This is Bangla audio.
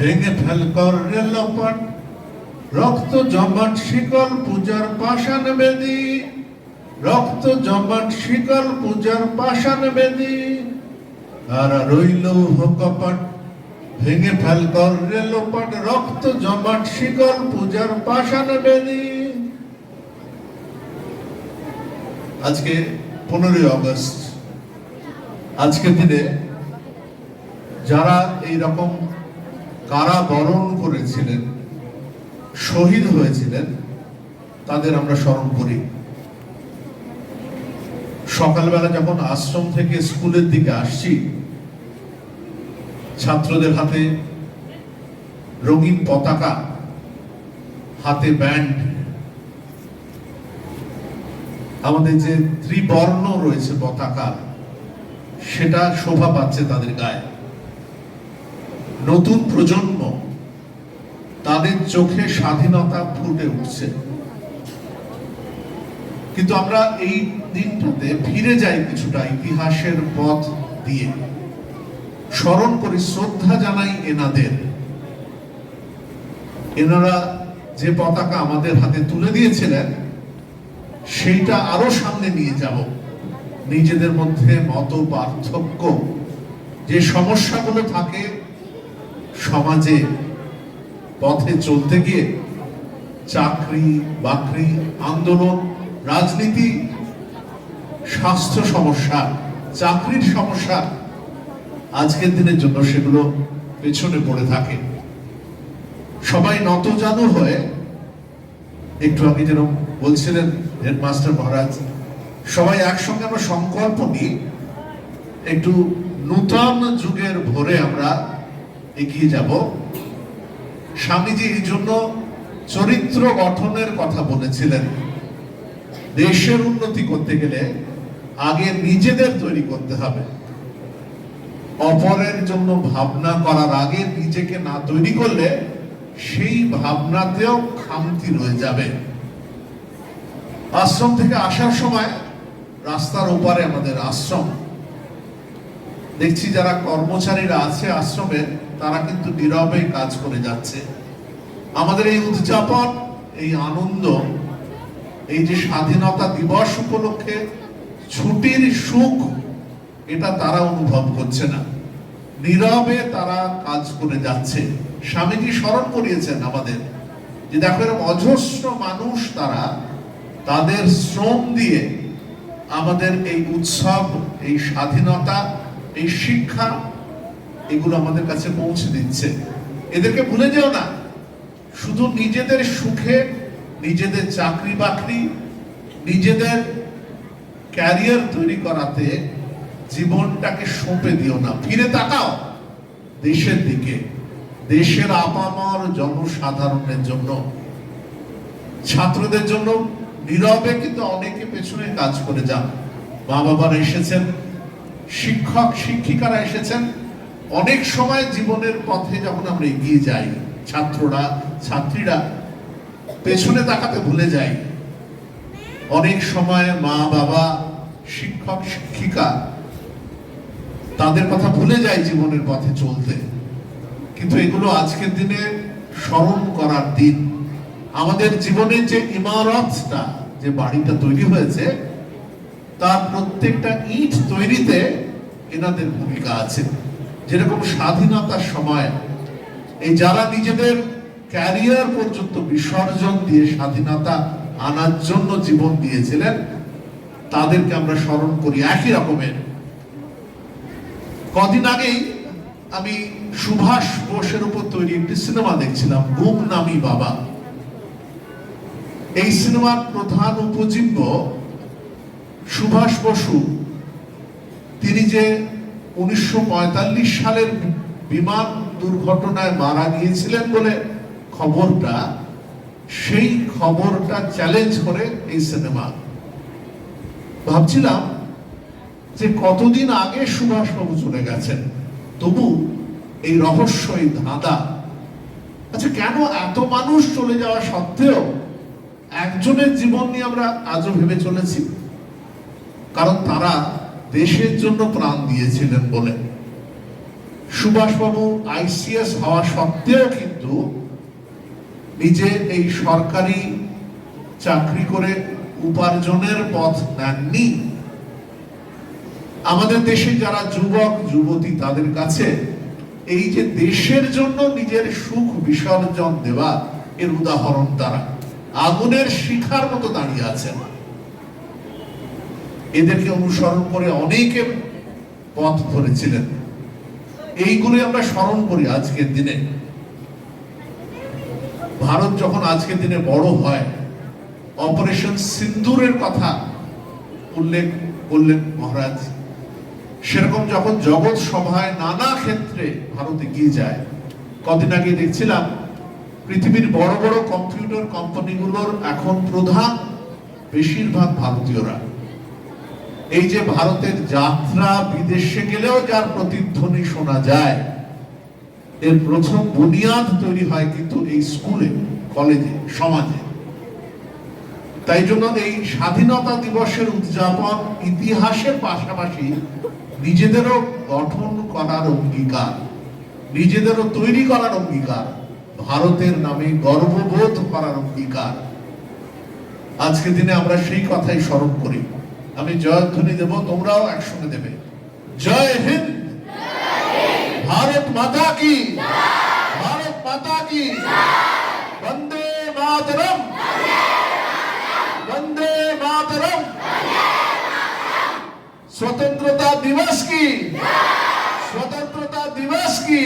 ভেঙে ফেল কর রেলপট রক্ত জমাট শিকল পূজার পাষাণ বেদি। রক্ত জমাট শিকল পূজার পাষাণ বেদি। আর রইল কপাট, ভেঙে ফেল কর রেলপট রক্ত জমাট শিকল পূজার পাষাণ বেদি। আজকে পনেরোই আগস্ট। আজকের দিনে যারা এই রকম কারাবরণ করেছিলেন, শহীদ হয়েছিলেন, তাদের আমরা স্মরণ করি। সকালবেলা যখন আশ্রম থেকে স্কুলের দিকে আসছি, ছাত্রদের হাতে রঙিন পতাকা, হাতে ব্যান্ড। আমাদের যে ত্রিবর্ণ রয়েছে পতাকা, সেটা শোভা পাচ্ছে তাদের গায়ে। নতুন প্রজন্ম তাদের চোখে স্বাধীনতা ফুটে উঠছে। কিন্তু আমরা এই দিনটাতে ফিরে যাই কিছুটা ইতিহাসের পথ দিয়ে। স্মরণ করি, শ্রদ্ধা জানাই এনাদের। এনারা যে পতাকা আমাদের হাতে তুলে দিয়েছিলেন, সেইটা আরও সামনে নিয়ে যাব। নিজেদের মধ্যে মত পার্থক্য যে সমস্যাগুলো থাকে সমাজে পথে চলতে গিয়ে চাকরি, বাকরি, আন্দোলন, রাজনীতি, স্বাস্থ্য সমস্যা, চাকরির সমস্যা আজকের দিনের জন্য সেগুলো পেছনে পড়ে থাকে। সবাই নতজানু হয়ে একটু আগে যেন বলছিলেন হেডমাস্টার মহারাজ, সবাই একসঙ্গে আমরা সংকল্প নিই, একটু নূতন যুগের ভোরে আমরা এগিয়ে যাব। স্বামীজি এই জন্য চরিত্র গঠনের কথা বলেছিলেন। দেশের উন্নতি করতে গেলে আগে নিজেদের তৈরি করতে হবে। অপরের জন্য ভাবনা করার আগে নিজেকে না তৈরি করলে সেই ভাবনাতেও খামতি রয়ে যাবে। আশ্রম থেকে আসার সময় রাস্তার ওপারে আমাদের আশ্রম। দেখছি যারা কর্মচারীরা আছে আশ্রমে তারা কিন্তু নীরবে কাজ করে যাচ্ছে। আমাদের এই উদযাপন, এই আনন্দ, এই যে স্বাধীনতা দিবস উপলক্ষে ছুটির সুখ, এটা তারা অনুভব করছে না। নীরবে তারা কাজ করে যাচ্ছে। স্বামীজি স্মরণ করিয়েছেন আমাদের যে দেখো এরকম অজস্র মানুষ তারা, তাদের শ্রম দিয়ে আমাদের এই উৎসব, এই স্বাধীনতা, এই শিক্ষা এগুলো আমাদের কাছে পৌঁছে দিচ্ছে। এদেরকে ভুলে যেও না। শুধু নিজেদের সুখে, নিজেদের চাকরি বাকরি নিজেদের ক্যারিয়ার তৈরি করাতে জীবনটাকে সঁপে দিও না। ফিরে তাকাও দেশের দিকে। দেশের আপামর জনসাধারণের জন্য। ছাত্রদের জন্য নীরবে কিন্তু অনেকে পেছনে কাজ করে যান। মা বাবারা এসেছেন, শিক্ষক, শিক্ষিকারা এসেছেন। অনেক সময় জীবনের পথে যখন আমরা এগিয়ে যাই, ছাত্ররা, ছাত্রীরা পেছনে তাকাতে ভুলে যাই, অনেক সময় মা, বাবা, শিক্ষক, শিক্ষিকা তাদের কথা ভুলে যায় জীবনের পথে চলতে। কিন্তু এগুলো আজকের দিনে স্মরণ করার দিন। আমাদের জীবনের যে ইমারতটা, যে বাড়িটা তৈরি হয়েছে, তার প্রত্যেকটা ইট তৈরিতে এনাদের ভূমিকা আছে। যেরকম স্বাধীনতার সময় এই যারা নিজেদের ক্যারিয়ার পর্যন্ত বিসর্জন দিয়ে স্বাধীনতা আনার জন্য জীবন দিয়েছিলেন, তাদেরকে আমরা স্মরণ করি একই রকমের। কদিন আগেই আমি সুভাষ বোসের উপর তৈরি একটি সিনেমা দেখছিলাম, গুম নামি বাবা। এই সিনেমার প্রধান উপজীব্য সুভাষ বসু। তিনি যে উনিশশো পঁয়তাল্লিশ সালের বিমান দুর্ঘটনায় মারা গিয়েছিলেন বলে খবরটা, সেই খবরটা চ্যালেঞ্জ করে এই সিনেমা ভাবছিলাম যে কতদিন আগে সুভাষবাবু চলে গেছেন, তবু এই রহস্য এই ধাঁধা। আচ্ছা কেন এত মানুষ চলে যাওয়া সত্ত্বেও একজনের জীবন নিয়ে আমরা আজও ভেবে চলেছি? কারণ তারা দেশের জন্য প্রাণ দিয়েছিলেন বলে। সুভাষবাবু আইসিএস হওয়া সত্ত্বেও কিন্তু নিজে এই সরকারি চাকরি করে উপার্জনের পথ নেননি। আমাদের দেশে যারা যুবক, যুবতী, তাদের কাছে এই যে দেশের জন্য নিজের সুখ বিসর্জন দেওয়া, এর উদাহরণ তারা। আগুনের শিখার মতো দাঁড়িয়ে আছেন। এদেরকে অনুসরণ করে অনেকে পথ ধরেছিলেন। এইগুলি আমরা স্মরণ করি আজকের দিনে। ভারত যখন আজকের দিনে বড় হয়, অপারেশন সিন্দুরের কথা উল্লেখ করলেন মহারাজ। সেরকম যখন জগৎ সভায় নানা ক্ষেত্রে ভারত এগিয়ে যায়, কদিন আগে দেখছিলাম পৃথিবীর বড় বড় কম্পিউটার কোম্পানিগুলোর এখন প্রধান বেশিরভাগ ভারতীয়রা। এই যে ভারতের যাত্রা বিদেশে গেলেও যার প্রতিধ্বনি শোনা যায়, এর প্রথম বুনিয়াদ তৈরি হয় কিন্তু এই স্কুলে, কলেজে, সমাজে। তাই জন্য এই স্বাধীনতা দিবসের উদযাপন ইতিহাসের পাশাপাশি নিজেদেরও গঠন করার অঙ্গীকার, নিজেদেরও তৈরি করার অঙ্গীকার, ভারতের নামে গর্ববোধ করার অঙ্গীকার। আজকে দিনে আমরা সেই কথাই স্মরণ করি। আমি জয়ধ্বনি দেব তোমরাও একসঙ্গে দেবে জয় হিন্দ ভারত মাতা কি ভারত মাতা কি বন্দে মাতরম বন্দে মাতরম स्वतंत्रता दिवस की स्वतंत्रता दिवस की